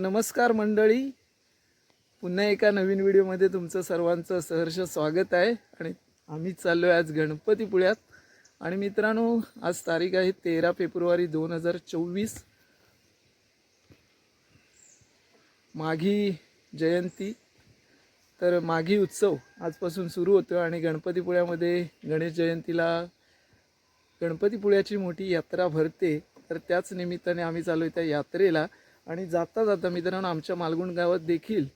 नमस्कार मंडळी. पुन्हा एका नवीन व्हिडिओमध्ये तुमचं सर्वांचं सहर्ष स्वागत आहे. आणि आम्ही चाललो आहे आज गणपतीपुळ्यात आणि मित्रांनो आज तारीख आहे तेरा फेब्रुवारी दोन हजार चोवीस. माघी जयंती. तर माघी उत्सव आजपासून सुरू होतो आणि गणपतीपुळ्यामध्ये गणेश जयंतीला गणपतीपुळ्याची मोठी यात्रा भरते. तर त्याच निमित्ताने आम्ही चालू आहे त्या यात्रेला. आणि जाता जाता मित्रांनो आमच्या मालगुण गावात देखील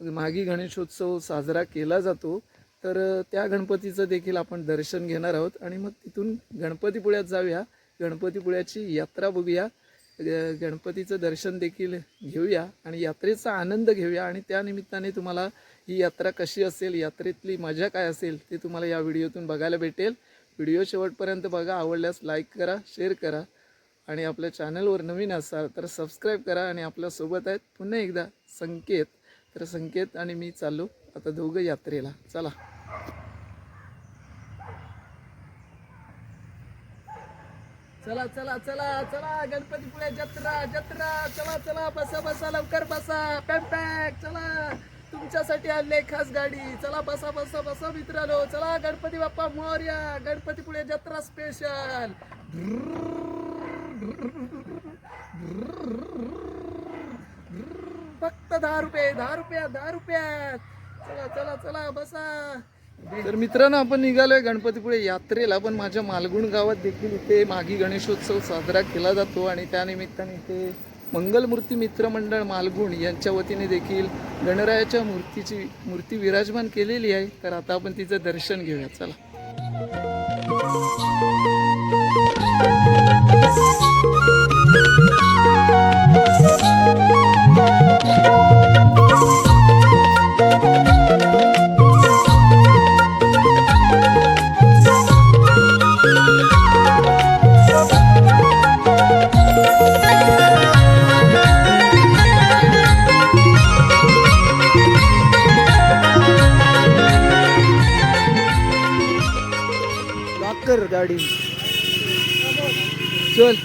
मागी गणेशोत्सव साजरा केला जातो. तर त्या गणपतीचं देखील आपण दर्शन घेणार आहोत. आणि मग तिथून गणपतीपुळ्यात जाऊया. गणपतीपुळ्याची यात्रा बघूया. गणपतीचं दर्शन देखील घेऊया. आणि यात्रेचा आनंद घेऊया. आणि त्या निमित्ताने तुम्हाला ही यात्रा कशी असेल यात्रेतली मजा काय असेल ते तुम्हाला या व्हिडिओतून बघायला भेटेल. व्हिडिओ शेवटपर्यंत बघा. आवडल्यास लाईक करा शेअर करा आणि आपल्या चॅनलवर नवीन असाल तर सबस्क्राईब करा आणि आपल्यासोबत आहेत पुन्हा एकदा संकेत. तर संकेत आणि मी चाललो आता दोघं यात्रेला. चला. चला चला चला चला. गणपतीपुळे जत्रा जत्रा. चला चला. बसा बसा लवकर बसा. पॅक पॅक चला. तुमच्यासाठी आणले खास गाडी. चला बसा बसा बसा मित्रांनो. चला गणपती बाप्पा मोर्या. गणपतीपुळे जत्रा स्पेशल फक्त दहा रुपये दहा रुपया दहा रुपयात चला चला चला बसा. तर मित्रांनो आपण निघालोय गणपतीपुळे यात्रेला पण माझ्या मालगुण गावात देखील इथे मागी गणेशोत्सव साजरा केला जातो आणि त्यानिमित्ताने इथे मंगलमूर्ती मित्रमंडळ मालगुण यांच्या वतीने देखील गणरायाच्या मूर्तीची मूर्ती विराजमान केलेली आहे. तर आता आपण तिचं दर्शन घेऊया. चला. गाडी. चल.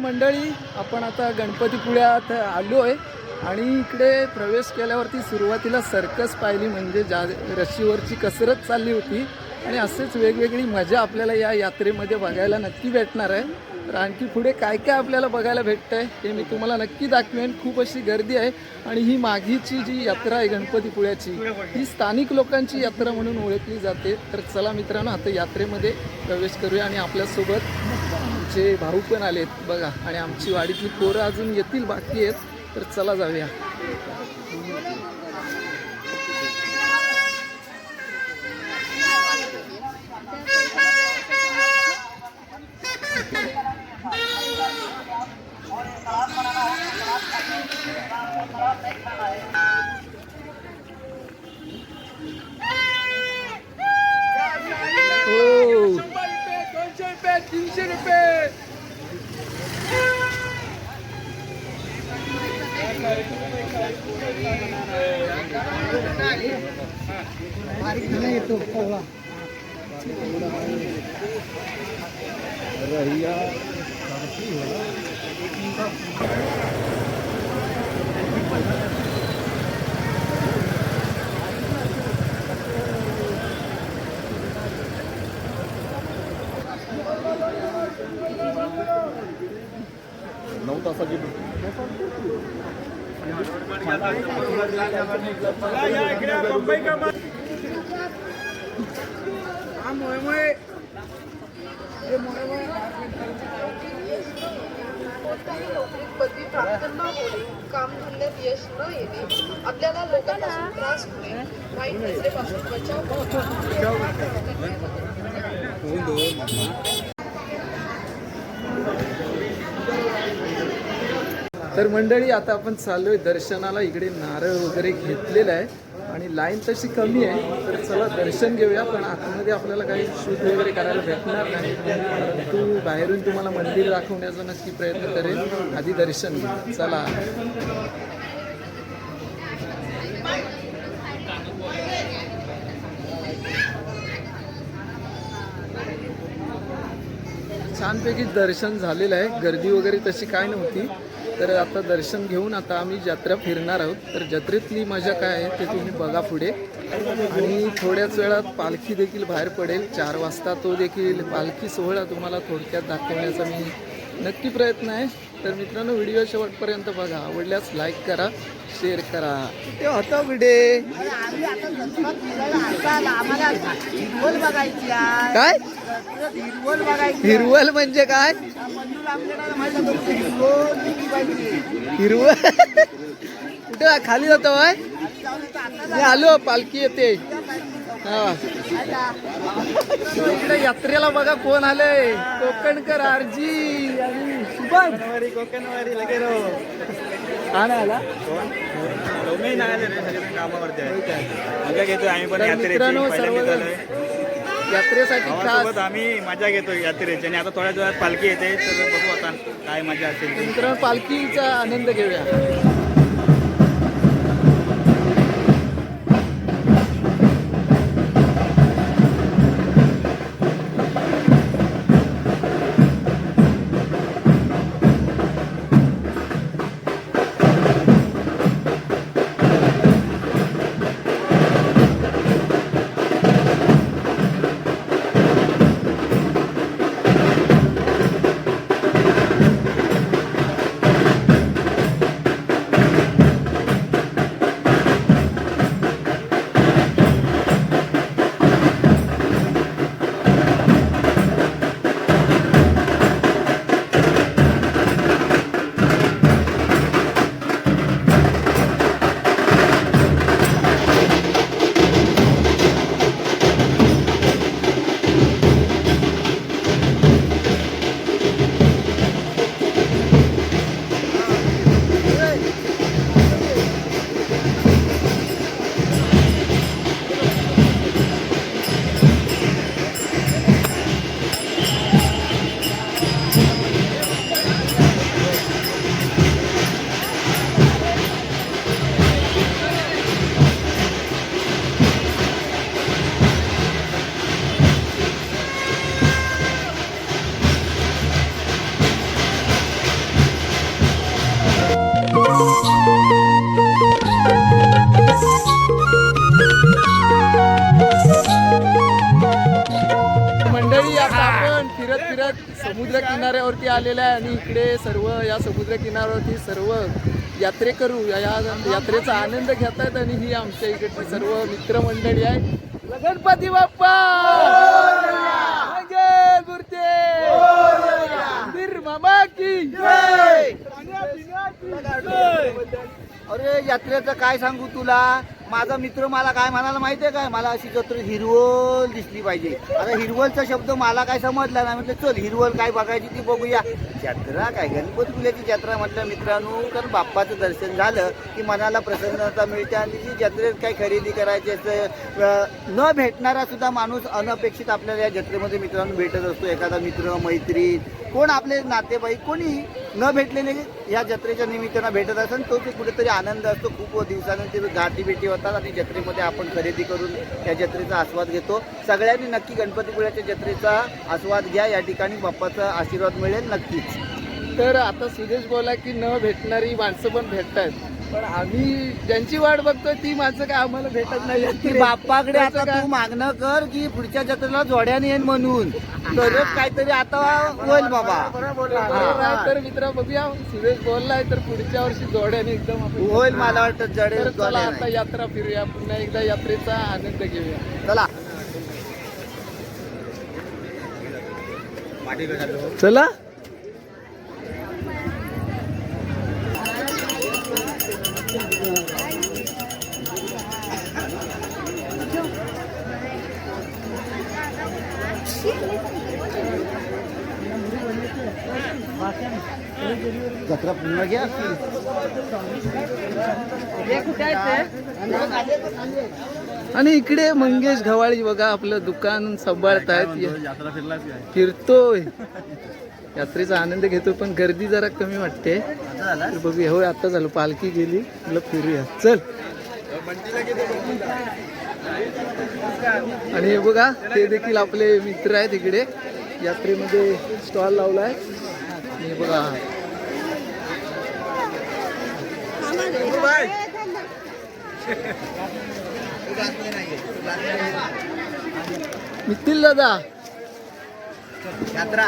मंडळी आपण आता गणपतीपुळ्यात आलो आहे आणि इकडे प्रवेश केल्यावरती सुरुवातीला सर्कस पाहिली म्हणजे जा रशीवरची कसरत चालली होती. आणि असेच वेगवेगळी मजा आपल्याला या यात्रेमध्ये बघायला नक्की भेटणार आहे. तर आणखी पुढे काय काय आपल्याला बघायला भेटतं आहे हे मी तुम्हाला नक्की दाखवेन. खूप अशी गर्दी आहे. आणि ही मागीची जी यात्रा आहे गणपतीपुळ्याची ही स्थानिक लोकांची यात्रा म्हणून ओळखली जाते. तर चला मित्रांनो आता यात्रेमध्ये प्रवेश करूया आणि आपल्यासोबत आमचे भाऊ पण आलेत बघा. आणि आमची वाडीतली पोरं अजून येतील बाकी आहेत. तर चला जाऊया. Tô, olha lá. Raia. Não tá sabendo. Não tá sabendo. या इकडे मुंबई नऊ तासाची कोणत्याही नोकरीत पदवी प्राप्त न होणे कामधंद्यात यश न येणे आपल्याला लोकांपासून त्रास होणे वाईट नजरेपासून बचाव तर मंडळी आता आपण चाललोय दर्शनाला. इकडे नारळ वगैरे घेतलेला आहे. आणि लाईन तशी कमी आहे तर चला दर्शन घेऊया पण आतमध्ये आपल्याला काही शूट वगैरे करायला भेटणार नाही. परंतु बाहेरून तुम्हाला मंदिर दाखवण्याचा नक्की प्रयत्न करेल आधी दर्शन घे चला. छानपैकी दर्शन झालेलं आहे. गर्दी वगैरे तशी काय नव्हती. तर आता दर्शन घेऊन आता आम्ही जत्रा फिरणार आहोत. तर जत्रेतली मजा काय आहे ते तुम्ही बघा पुढे. आणि थोड्याच वेळात पालखी देखील बाहेर पडेल. चार वाजता तो देखील पालखी सोहळा तुम्हाला थोडक्यात दाखवण्याचा मी नक्की प्रयत्न आहे. तर मित्रांनो व्हिडिओ शेवटपर्यंत बघा. आवडल्यास लाईक करा शेअर करा. ते होता कुठे काय? हिरवल हिरवल म्हणजे काय? हिरवल? कुठे खाली जातो बाय मी आलो पालखी येते. हा. इकडे यात्रेला बघा कोण आले कोकणकर आरजी. शुभम कोकणवारी लगे रो हा ना आला तुम्ही नाही आले रे सगळे कामावरती आहे मजा घेतोय आम्ही पण तर यात्रेची मित्रांनो, पहिल्यांदा सर्वजण झालोय यात्रेसाठी भावासोबत आम्ही मजा घेतोय यात्रेची. आणि आता थोड्या दिवसात पालखी येते तर बघू आता काय मजा असेल ती. मित्रांनो पालखीचा आनंद घेऊया. या समुद्र किनाऱ्यावरती सर्व यात्रेकरू या या यात्रेचा आनंद घेत आहेत आणि ही आमच्या इकडची सर्व मित्रमंडळी आहे. गणपती बाप्पा! मंगल की अरे यात्रेचं काय सांगू तुला? माझा मित्र मला काय म्हणाला माहितीये काय? मला अशी जत्र हिरवल दिसली पाहिजे. आता हिरवलचा शब्द मला काय समजला नाही. म्हटलं चल हिरवल काय बघायची ती बघूया. जत्रा काय? गणपतीपुल्याची जत्रा म्हटलं मित्रांनो. कारण बाप्पाचं दर्शन झालं की मनाला प्रसन्नता मिळते आणि जी जत्रेत काही खरेदी करायची असं न भेटणारा सुद्धा माणूस अनपेक्षित आपल्याला या जत्रेमध्ये मित्रांनो भेटत असतो. एखादा मित्र मैत्रीण कोण आपले नातेवाईक कोणी न भेटलेले या जत्रेच्या निमित्तानं भेटत असेल तो ते कुठेतरी आनंद असतो. खूप दिवसानंतर गाठी भेटी होतात आणि जत्रेमध्ये आपण खरेदी करून या जत्रेचा आस्वाद घेतो. सगळ्यांनी नक्की गणपतीपुळ्याच्या जत्रेचा आस्वाद घ्या. या ठिकाणी बाप्पाचा आशीर्वाद मिळेल नक्कीच. तर आता सुदेश बोला की न भेटणारी माणसं पण भेटतात पण आम्ही ज्यांची वाट बघतोय ती माणसं काय आम्हाला भेटत नाही. की बाप्पाकडे आता? तू मागणं कर की पुढच्या जत्रेला जोड्याने येईन म्हणून. तरच काहीतरी आता होईल बाबा. तर मित्र बघूया. सुरेश बोललाय तर पुढच्या वर्षी जोड्याने एकदम आपण होईल मला वाटतं जडे चला आता. यात्रा फिरूया. पुन्हा एकदा यात्रेचा आनंद घेऊया. चला. चला. जत्रा पूर्ण घ्या. आणि इकडे मंगेश घवाळी बघा आपलं दुकान सांभाळतायत. फिरतोय. यात्रेचा आनंद घेतो पण गर्दी जरा कमी वाटते. तर बघूया होय आता झालं पालखी गेली. फिरूया. चल. आणि हे बघा ते देखील आपले मित्र आहेत इकडे. यात्रेमध्ये स्टॉल लावलाय. आणि बघा. मितील दादा. यात्रा.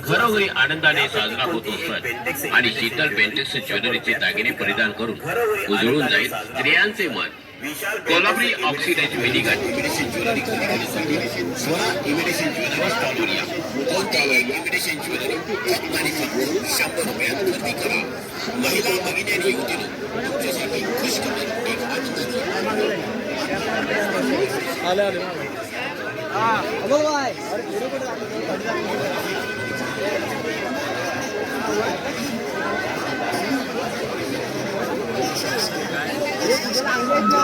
घरोघरी आनंदाने साजरा होतो सण आणि शीतल पेंटेक्स ज्वेलरीचे दागिने परिधान करून उजळून जाईल स्त्रियांचे मन. कोल्हापुरी ऑक्सिडाइज विनिगर ज्वेलरी स्वरा इमिटेशन ज्वेलरी कोणत्याही इमिटेशन ज्वेलरी शंभर रुपयात खरेदी करा. महिला भगिनी आणि युवतीनं तुमच्यासाठी खुशखबर एक आनंदाची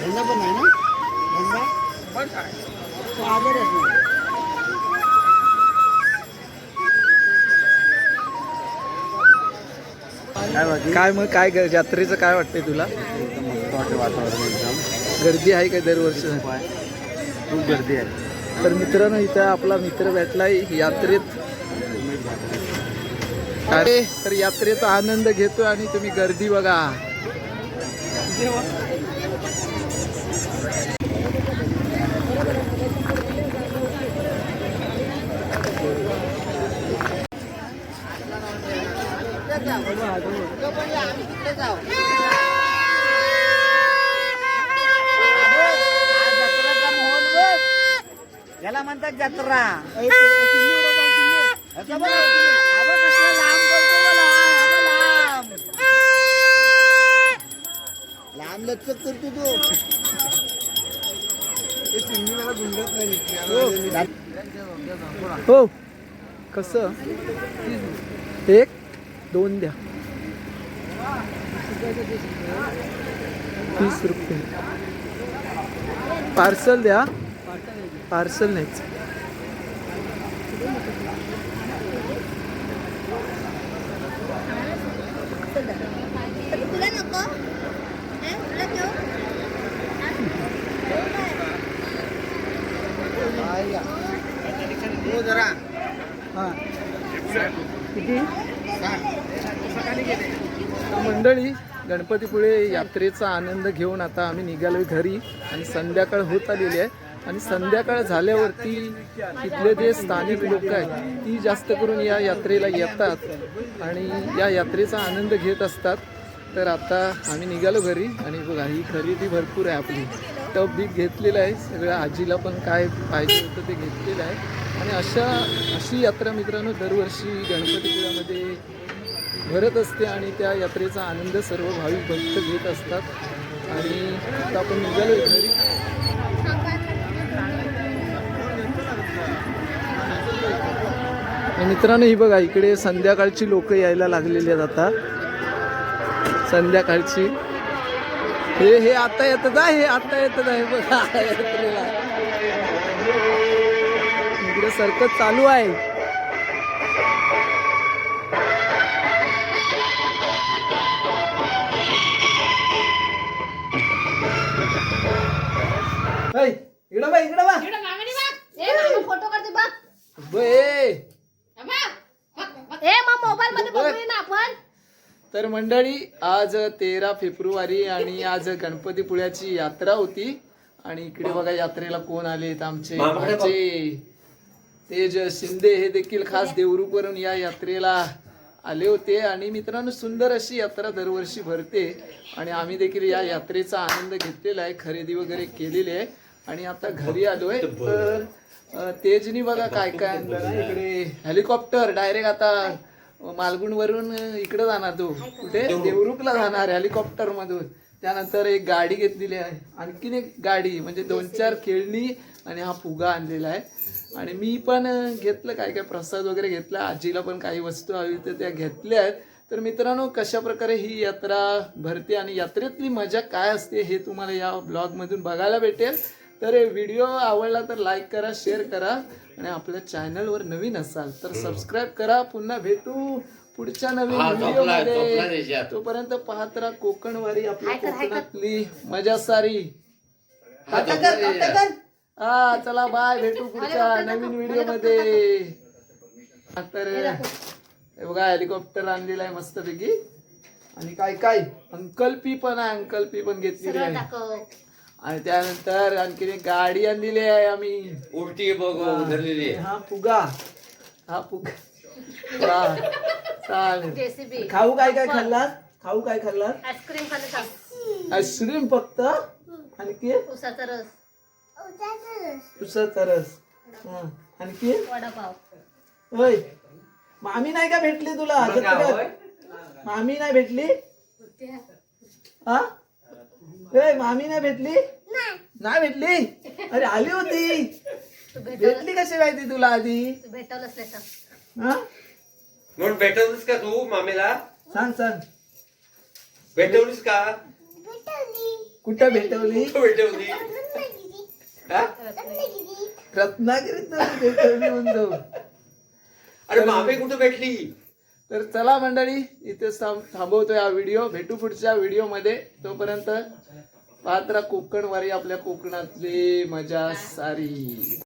धंदा पण नाही ना धंदा तो आजारच नाही काय मग काय ग- यात्रेचं काय वाटतंय तुला? वातावरण एकदम. गर्दी आहे काय दरवर्षी? खूप गर्दी आहे. तर मित्रांनो इथं आपला मित्र भेटलाय यात्रेत. अरे तर यात्रेचा आनंद घेतोय आणि तुम्ही गर्दी बघा. याला म्हणतात जत्रा. लांब लचक करतो तो हो. कसं? एक दोन द्या. तीस रुपये. पार्सल द्या. पार्सल नाहीच. किती? मंडळी गणपतीपुळे यात्रेचा आनंद घेऊन आता आम्ही निघालोय घरी आणि संध्याकाळ होत आलेली आहे. आणि संध्याकाळ झाल्यावरती तिथले जे स्थानिक लोक आहेत ती जास्त करून या यात्रेला येतात आणि या यात्रेचा आनंद घेत असतात. तर आता आम्ही निघालो घरी आणि बघा ही खरेदी भरपूर आहे आपली. टप बीप घेतलेलं आहे. सगळ्या आजीला पण काय पाहिजे होतं ते घेतलेलं आहे. आणि अशा अशी यात्रा मित्रांनो दरवर्षी गणपतीपुळ्यामध्ये भरत असते आणि त्या यात्रेचा आनंद सर्व भाविक भक्त घेत असतात. आणि आता आपण निघालो घरी मित्रांनो ही बघा इकडे संध्याकाळची लोक यायला लागलेली आहेत आता. संध्याकाळची. हे हे आता येत आहे हे आता येत आहे बघा यात्रेला. इकडे सरकत चालू आहे. इकडं बा इकडं बा फोटो करते बघ. बे ए मग मोबाईल मध्ये बघूया ना आपण. तर मंडळी आज तेरा फेब्रुवारी आणि आज गणपतीपुळ्याची यात्रा होती. आणि इकडे बघा यात्रेला कोण आलेत आमचे भाचे तेज शिंदे. हे देखील खास देवरूपवरून या यात्रेला आले होते. आणि मित्रांनो सुंदर अशी यात्रा दरवर्षी भरते. आणि आम्ही देखील या यात्रेचा आनंद घेतलेला आहे. खरेदी वगैरे केलेली आहे. आणि आता घरी आलोय तर तेजनी बघा काय काय आणलं ना इकडे हेलिकॉप्टर डायरेक्ट आता मालगुण वरून इकडे जाणार तो. कुठे? देवरुखला जाणार हेलिकॉप्टर मधून. त्यानंतर एक गाडी घेतलेली आहे. आणखीन एक गाडी म्हणजे दोन चार खेळणी आणि हा फुगा आणलेला आहे. आणि मी पण घेतलं काय काय प्रसाद वगैरे घेतला. आजीला पण काही वस्तू हवी तर त्या घेतल्या आहेत. तर मित्रांनो कशा प्रकारे ही यात्रा भरते आणि यात्रेतली मजा काय असते हे तुम्हाला या ब्लॉगमधून बघायला भेटेल. तर व्हिडिओ आवडला तर लाईक करा शेअर करा आणि आपल्या चॅनलवर नवीन असाल तर सबस्क्राईब करा. पुन्हा भेटू पुढच्या नवीन व्हिडिओमध्ये. तोपर्यंत पाहत राहा कोकणवारी आपल्या कोकणातली मजा सारी. हा चला बाय भेटू पुढच्या नवीन व्हिडिओमध्ये. तर बघा हेलिकॉप्टर आणलेला आहे मस्तपैकी. आणि काय काय? अंकल पी पण आहे अंकल पी पण घेतलेली सरळ आहे. दाखव. आणि त्यानंतर आणखीन एक गाडी आणलेली आहे आम्ही. उलटी बघ धरलेली हा फुगा. हा फुगा. वा, चालेल. जेसीबी. खाऊ काय काय खाल्लास? खाऊ काय खाल्लास? आईस्क्रीम खाल्लं सांग आईस्क्रीम फक्त? आणखी? उसाचा रस. उसाचा रस. हा. आणखी? वडापाव. होय. मामी नाही का भेटली तुला? जत्रेत? मामी नाही भेटली? हा? ए मामी नाही भेटली? नाही. भेटली? अरे आली होती. तू भेटवलं भेटली कशी माहिती तुला आधी? तू भेटवलंच नाही तर. हा? म्हणून भेटवलीस का तू मामेला? सांग सांग. भेटवलीस का? कुठं भेटवली? तू भेटवली? हा? रत्नागिरीत नाही भेटवली म्हणतो अरे मामे कुठे भेटली? तर चला मंडळी इथे थांबवतो हा व्हिडिओ भेटू पुढच्या व्हिडिओमध्ये तोपर्यंत पात्र कोकणवारी आपल्या कोकणातली मजा सारी.